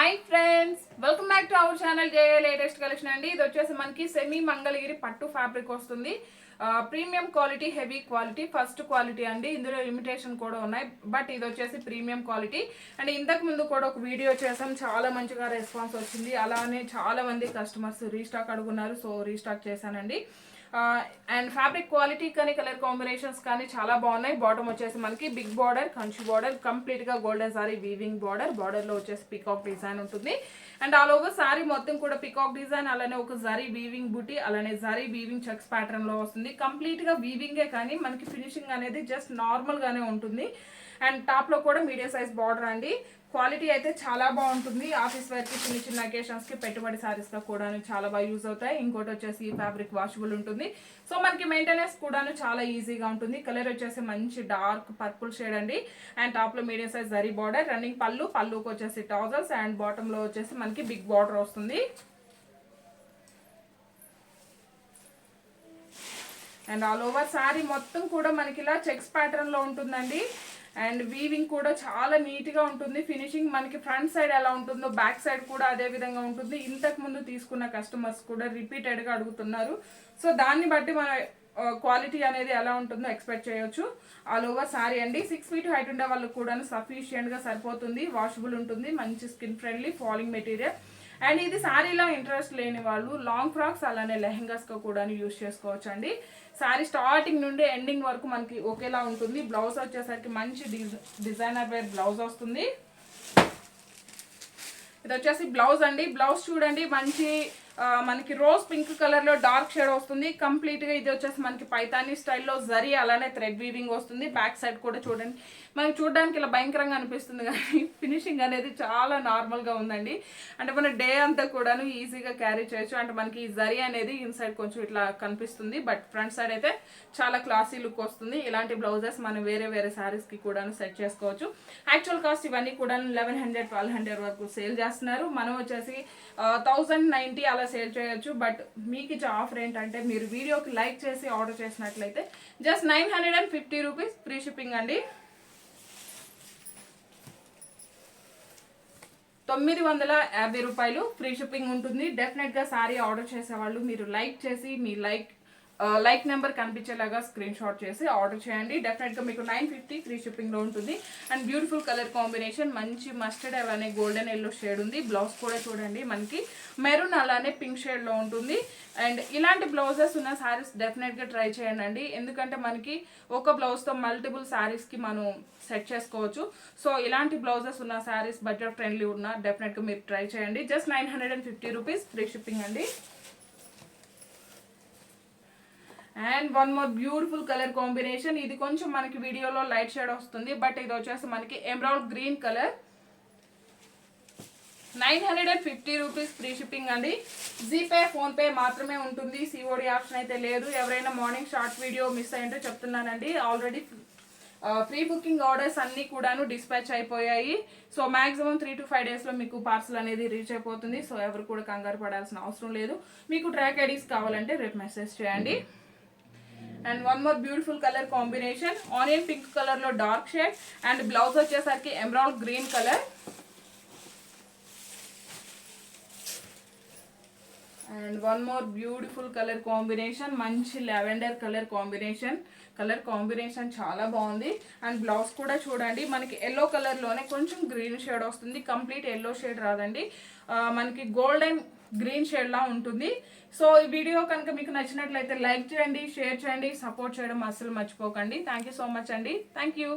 Hi friends welcome back to our channel J latest collection అండి. ఇది వచ్చేసి మనకి సెమీ మంగళగిరి పట్టు ఫ్యాబ్రిక్ వస్తుంది. Premium quality heavy quality first quality అండి. ఇందులో లిమిటేషన్ కూడా ఉన్నాయి. బట్ ఇది వచ్చేసి ప్రీమియం క్వాలిటీ అండ్ ఇంతకు ముందు కూడా ఒక వీడియో చేసాం చాలా మంచిగా రెస్పాన్స్ వచ్చింది. అలానే చాలా మంది కస్టమర్స్ రీస్టాక్ అడుగున్నారు. సో రీస్టాక్ చేశానండి. అండ్ ఫ్యాబ్రిక్ క్వాలిటీ కానీ కలర్ కాంబినేషన్స్ కానీ చాలా బాగున్నాయి. బాటమ్ వచ్చేసి మనకి బిగ్ బార్డర్ కంచి బార్డర్ కంప్లీట్గా గోల్డెన్ సారీ వీవింగ్ బార్డర్ బార్డర్లో వచ్చేసి పికాక్ డిజైన్ ఉంటుంది. అండ్ ఆల్ ఓవర్ సారీ మొత్తం కూడా పికాక్ డిజైన్ అలానే ఒక జరీ వీవింగ్ బుటీ అలానే జరీ వీవింగ్ చెక్స్ ప్యాటర్న్లో వస్తుంది. కంప్లీట్గా వీవింగే కానీ మనకి ఫినిషింగ్ అనేది జస్ట్ నార్మల్ గానే ఉంటుంది. అండ్ టాప్లో కూడా మీడియం సైజ్ బార్డర్ అండి. క్వాలిటీ అయితే చాలా బాగుంటుంది. ఆఫీస్ వేర్కి చిన్న చిన్న అకేషన్స్కి పెట్టుబడి సారీస్లో కూడా చాలా బాగా యూజ్ అవుతాయి. ఇంకోటి వచ్చేసి ఈ ఫ్యాబ్రిక్ వాషబుల్ ఉంటుంది. సో మనకి మెయింటెనెన్స్ కూడాను చాలా ఈజీగా ఉంటుంది. కలర్ వచ్చేసి మంచి డార్క్ పర్పుల్ షేడ్ అండి. అండ్ టాప్లో medium size zari border running pallu పళ్ళుకి వచ్చేసి ట్రౌజర్స్ అండ్ బాటంలో వచ్చేసి మనకి బిగ్ బార్డర్ వస్తుంది. అండ్ ఆల్ ఓవర్ శారీ మొత్తం కూడా మనకి ఇలా చెక్స్ ప్యాటర్న్లో ఉంటుందండి. అండ్ వీవింగ్ కూడా చాలా నీట్గా ఉంటుంది. ఫినిషింగ్ మనకి ఫ్రంట్ సైడ్ ఎలా ఉంటుందో బ్యాక్ సైడ్ కూడా అదే విధంగా ఉంటుంది. ఇంతకు ముందు తీసుకున్న కస్టమర్స్ కూడా రిపీటెడ్గా అడుగుతున్నారు. సో దాన్ని బట్టి మన క్వాలిటీ అనేది ఎలా ఉంటుందో ఎక్స్పెక్ట్ చేయొచ్చు. ఆల్ ఓవర్ సారీ అండి. సిక్స్ ఫీట్ హైట్ ఉండే వాళ్ళకి కూడా సఫిషియెంట్గా సరిపోతుంది. వాషబుల్ ఉంటుంది. మంచి skin friendly falling material. And ఇది శారీలో ఇంట్రెస్ట్ లేని వాళ్ళు లాంగ్ ఫ్రాక్స్ అలానే లెహెంగాస్గా కూడా యూస్ చేసుకోవచ్చు అండి శారీ స్టార్టింగ్ నుండి ఎండింగ్ వరకు మనకి ఒకేలా ఉంటుంది. బ్లౌజ్ వచ్చేసరికి మంచి డిజైనర్ వేర్ బ్లౌజ్ వస్తుంది. ఇది వచ్చేసి బ్లౌజ్ అండి. బ్లౌజ్ చూడండి మంచి మనకి రోజ్ పింక్ కలర్లో డార్క్ షేడ్ వస్తుంది. కంప్లీట్గా ఇది వచ్చేసి మనకి పైతానీ స్టైల్లో జరీ అలానే థ్రెడ్ వీవింగ్ వస్తుంది. బ్యాక్ సైడ్ కూడా చూడండి. మనకి చూడడానికి ఇలా భయంకరంగా అనిపిస్తుంది కానీ ఫినిషింగ్ అనేది చాలా నార్మల్గా ఉందండి. అంటే మన డే అంతా కూడాను ఈజీగా క్యారీ చేయొచ్చు. అంటే మనకి ఈ జరీ అనేది ఇన్సైడ్ కొంచెం ఇట్లా కనిపిస్తుంది. బట్ ఫ్రంట్ సైడ్ అయితే చాలా క్లాసీ లుక్ వస్తుంది. ఇలాంటి బ్లౌజెస్ మనం వేరే వేరే సారీస్కి కూడాను సెట్ చేసుకోవచ్చు. యాక్చువల్ కాస్ట్ ఇవన్నీ కూడా లెవెన్ హండ్రెడ్ ట్వెల్వ్ హండ్రెడ్ వరకు సేల్ చేస్తున్నారు. మనం వచ్చేసి థౌజండ్ నైంటీ అలా సేల్ చేయొచ్చు బట్ మీకు ఇచ్చే ఆఫర్ ఏంటంటే మీరు వీడియోకి లైక్ చేసి ఆర్డర్ చేసినట్లయితే just nine hundred and fifty rupees free shipping అండి. తొమ్మిది వందల యాభై రూపాయలు ఫ్రీ షిప్పింగ్ ఉంటుంది. డెఫినెట్గా సారీ ఆర్డర్ చేసేవాళ్ళు మీరు లైక్ చేసి మీ లైక్ లైక్ నెంబర్ కనిపించేలాగా స్క్రీన్ షాట్ చేసి ఆర్డర్ చేయండి. డెఫినెట్గా మీకు నైన్ ఫిఫ్టీ ఫ్రీ షిప్పింగ్లో ఉంటుంది. అండ్ బ్యూటిఫుల్ కలర్ కాంబినేషన్ మంచి మస్టర్డ్ అలానే గోల్డెన్ ఎల్లో షేడ్ ఉంది. బ్లౌజ్ కూడా చూడండి మనకి. మెరూన్ అలానే పింక్ షేడ్లో ఉంటుంది. అండ్ ఇలాంటి బ్లౌజెస్ ఉన్న శారీస్ డెఫినెట్గా ట్రై చేయండి. ఎందుకంటే మనకి ఒక బ్లౌజ్తో మల్టిపుల్ శారీస్కి మనం సెట్ చేసుకోవచ్చు. సో ఇలాంటి బ్లౌజెస్ ఉన్న శారీస్ బడ్జెట్ ఫ్రెండ్లీ ఉన్న డెఫినెట్గా మీరు ట్రై చేయండి. Just nine hundred and fifty rupees free shipping అండి. And one more beautiful colour combination ఇది కొంచెం మనకి వీడియోలో లైట్ షేడ్ వస్తుంది బట్ ఇది వచ్చేసి మనకి emerald green colour nine hundred and fifty rupees free shipping అండి. జీపే ఫోన్పే మాత్రమే ఉంటుంది. సిఓడి ఆప్షన్ అయితే లేదు. ఎవరైనా మార్నింగ్ షార్ట్ వీడియో మిస్ అయ్యింటే చెప్తున్నానండి. ఆల్రెడీ ప్రీ బుకింగ్ ఆర్డర్స్ అన్నీ కూడాను డిస్పాచ్ అయిపోయాయి. So maximum three to five డేస్లో మీకు పార్సల్ అనేది రీచ్ అయిపోతుంది. సో ఎవరు కూడా కంగారు పడాల్సిన అవసరం లేదు. మీకు ట్రాక్ ఐడీస్ కావాలంటే రేపు మెసేజ్ చేయండి. And one more beautiful colour combination onion pink కలర్లో డార్క్ షేడ్ అండ్ బ్లౌజ్ వచ్చేసరికి emerald green colour and one more beautiful colour combination మంచి lavender colour combination colour combination చాలా బాగుంది. అండ్ బ్లౌజ్ కూడా చూడండి మనకి ఎల్లో కలర్లోనే కొంచెం గ్రీన్ షేడ్ వస్తుంది. కంప్లీట్ ఎల్లో షేడ్ రాదండి. మనకి గోల్డెన్ గ్రీన్ షేడ్లా ఉంటుంది. సో ఈ వీడియో కనుక మీకు నచ్చినట్లయితే లైక్ చేయండి షేర్ చేయండి సపోర్ట్ చేయడం అస్సలు మర్చిపోకండి. థ్యాంక్ యూ సో మచ్ అండి. Thank you